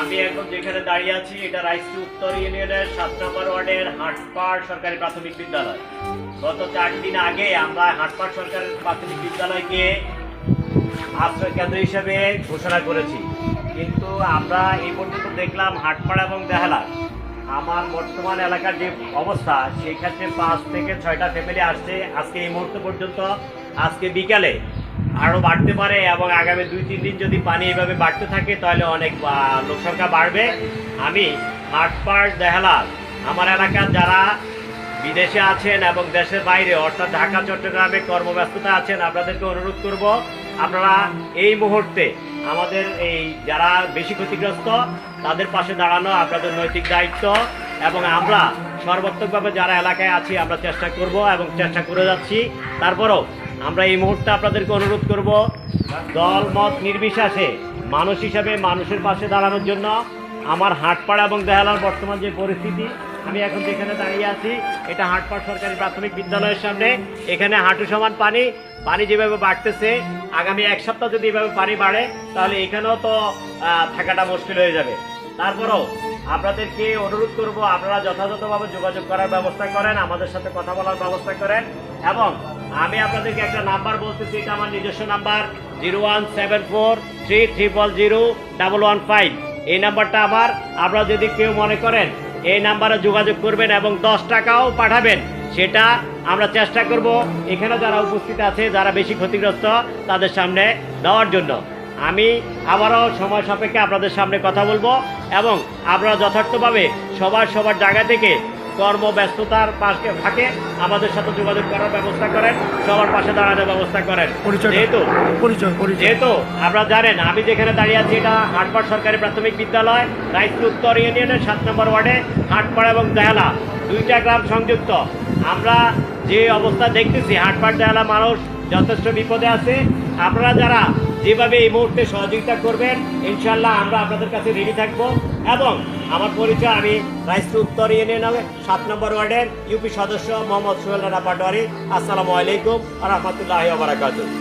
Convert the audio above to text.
আমি এখন যেখানে দাঁড়িয়ে আছি, এটা রাইসি উত্তর ইউনিয়নের সাত নম্বর ওয়ার্ডের হাটপাড় সরকারি প্রাথমিক বিদ্যালয়। গত চার দিন আগে আমরা হাটপাড় সরকারি প্রাথমিক বিদ্যালয়কে আশ্রয় কেন্দ্র হিসেবে ঘোষণা করেছি। কিন্তু আমরা এই পর্যন্ত দেখলাম হাটপাড়া এবং দেহালা আমার বর্তমান এলাকার যে অবস্থা সেই ক্ষেত্রে পাঁচ থেকে ছয়টা ফ্যামিলি আসছে। আজকে এই মুহূর্ত পর্যন্ত, আজকে বিকালে আরও বাড়তে পারে এবং আগামী দুই, তিন দিন যদি পানি এভাবে বাড়তে থাকে, তাহলে অনেক লোক সংখ্যা বাড়বে। আমি হাটপাড় দেহালা আমার এলাকার যারা বিদেশে আছেন এবং দেশের বাইরে, অর্থাৎ ঢাকা, চট্টগ্রামে কর্মব্যস্ততা আছেন, আপনাদেরকে অনুরোধ করব, আপনারা এই মুহূর্তে আমাদের এই যারা বেশি ক্ষতিগ্রস্ত, তাদের পাশে দাঁড়ানো আপনাদের নৈতিক দায়িত্ব এবং আমরা সর্বাত্মকভাবে যারা এলাকায় আছি, আমরা চেষ্টা করব এবং চেষ্টা করে যাচ্ছি। তারপরও আমরা এই মুহূর্তে আপনাদেরকে অনুরোধ করব, দল, মত, নির্বিশেষে মানুষ হিসাবে মানুষের পাশে দাঁড়ানোর জন্য আমার হাটপাড়া এবং দেহালার বর্তমান যে পরিস্থিতি, আমি এখন যেখানে দাঁড়িয়ে আছি, এটা হাটপাড় সরকারি প্রাথমিক বিদ্যালয়ের সামনে। এখানে হাঁটু সমান পানি পানি যেভাবে বাড়তেছে, আগামী এক সপ্তাহ যদি এভাবে পানি বাড়ে, তাহলে এখানেও তো থাকাটা মুশকিল হয়ে যাবে। তারপরেও আপনাদেরকে অনুরোধ করব, আপনারা যথাযথভাবে যোগাযোগ করার ব্যবস্থা করেন, আমাদের সাথে কথা বলার ব্যবস্থা করেন, এবং আমি আপনাদেরকে একটা নাম্বার বলতেছি, এটা আমার নিজস্ব number, zero one seven four three triple zero double one five. এই নাম্বারটা আমার, আপনারা যদি কেউ মনে করেন এই নাম্বারে যোগাযোগ করবেন এবং দশ টাকাও পাঠাবেন, সেটা আমরা চেষ্টা করব। এখানে যারা উপস্থিত আছে, যারা বেশি ক্ষতিগ্রস্ত, তাদের সামনে দেওয়ার জন্য। আমি আবারও সময় সাপেক্ষে আপনাদের সামনে কথা বলব এবং আপনারা যথার্থভাবে সবার সবার জায়গা থেকে কর্মব্যস্ততার পাশে থাকে আমাদের সাথে যোগাযোগ করার ব্যবস্থা করেন সবার পাশে দাঁড়ানোর ব্যবস্থা করেন। পরিচয় যেহেতু যেহেতু আপনারা জানেন আমি যেখানে দাঁড়িয়ে আছি এটা হাটপাড় সরকারি প্রাথমিক বিদ্যালয় রাইসপুর উত্তর ইউনিয়নের সাত নম্বর ওয়ার্ডে হাটপাড় এবং দেহালা দুইটা গ্রাম সংযুক্ত। আমরা যে অবস্থা দেখতেছি হাটপাড় দেহালা মানুষ যথেষ্ট বিপদে আছে। আপনারা যারা যেভাবে এই মুহূর্তে সহযোগিতা করবেন ইনশাল্লাহ আমরা আপনাদের কাছে রেডি থাকব। এবং আমার পরিচয়, আমি রাইসপুর উত্তর ইউনিয়নের সাত নম্বর ওয়ার্ডের ইউপি সদস্য মোহাম্মদ সোহেল রানা পাটোয়ারি আসসালামু আলাইকুম রহমতুল্লাহ বারাকাতুহ।